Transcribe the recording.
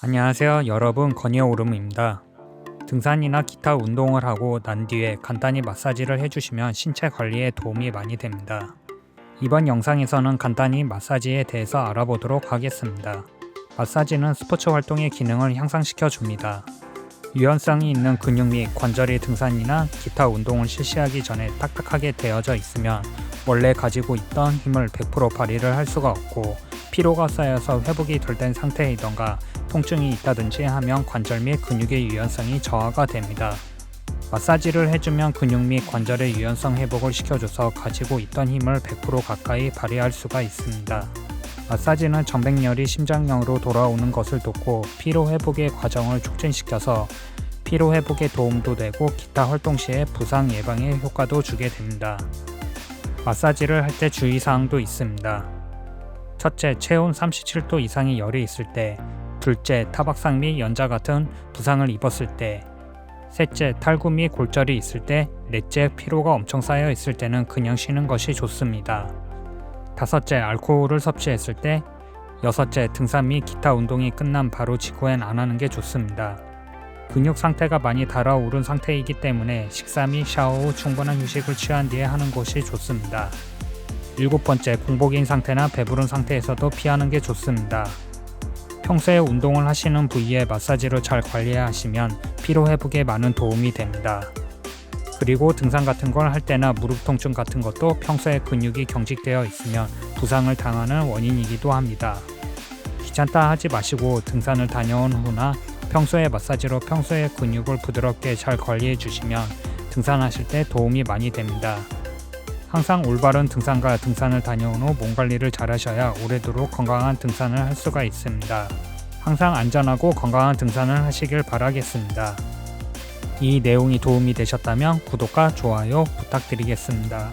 안녕하세요 여러분 건이어 오름입니다. 등산이나 기타 운동을 하고 난 뒤에 간단히 마사지를 해주시면 신체 관리에 도움이 많이 됩니다. 이번 영상에서는 간단히 마사지에 대해서 알아보도록 하겠습니다. 마사지는 스포츠 활동의 기능을 향상시켜 줍니다. 유연성이 있는 근육 및 관절이 등산이나 기타 운동을 실시하기 전에 딱딱하게 되어져 있으면 원래 가지고 있던 힘을 100% 발휘를 할 수가 없고 피로가 쌓여서 회복이 덜 된 상태이던가 통증이 있다든지 하면 관절 및 근육의 유연성이 저하가 됩니다. 마사지를 해주면 근육 및 관절의 유연성 회복을 시켜줘서 가지고 있던 힘을 100% 가까이 발휘할 수가 있습니다. 마사지는 정백열이 심장력으로 돌아오는 것을 돕고 피로 회복의 과정을 촉진시켜서 피로 회복에 도움도 되고 기타 활동 시에 부상 예방에 효과도 주게 됩니다. 마사지를 할 때 주의사항도 있습니다. 첫째, 체온 37도 이상의 열이 있을 때, 둘째, 타박상 및 연자 같은 부상을 입었을 때, 셋째, 탈구 및 골절이 있을 때, 넷째, 피로가 엄청 쌓여 있을 때는 그냥 쉬는 것이 좋습니다. 다섯째, 알코올을 섭취했을 때, 여섯째, 등산 및 기타 운동이 끝난 바로 직후엔 안 하는 게 좋습니다. 근육 상태가 많이 달아오른 상태이기 때문에 식사 및 샤워 후 충분한 휴식을 취한 뒤에 하는 것이 좋습니다. 일곱 번째, 공복인 상태나 배부른 상태에서도 피하는 게 좋습니다. 평소에 운동을 하시는 부위에 마사지를 잘 관리해야 하시면 피로 회복에 많은 도움이 됩니다. 그리고 등산 같은 걸 할 때나 무릎 통증 같은 것도 평소에 근육이 경직되어 있으면 부상을 당하는 원인이기도 합니다. 귀찮다 하지 마시고 등산을 다녀온 후나 평소에 마사지로 평소의 근육을 부드럽게 잘 관리해 주시면 등산하실 때 도움이 많이 됩니다. 항상 올바른 등산과 등산을 다녀온 후 몸 관리를 잘 하셔야 오래도록 건강한 등산을 할 수가 있습니다. 항상 안전하고 건강한 등산을 하시길 바라겠습니다. 이 내용이 도움이 되셨다면 구독과 좋아요 부탁드리겠습니다.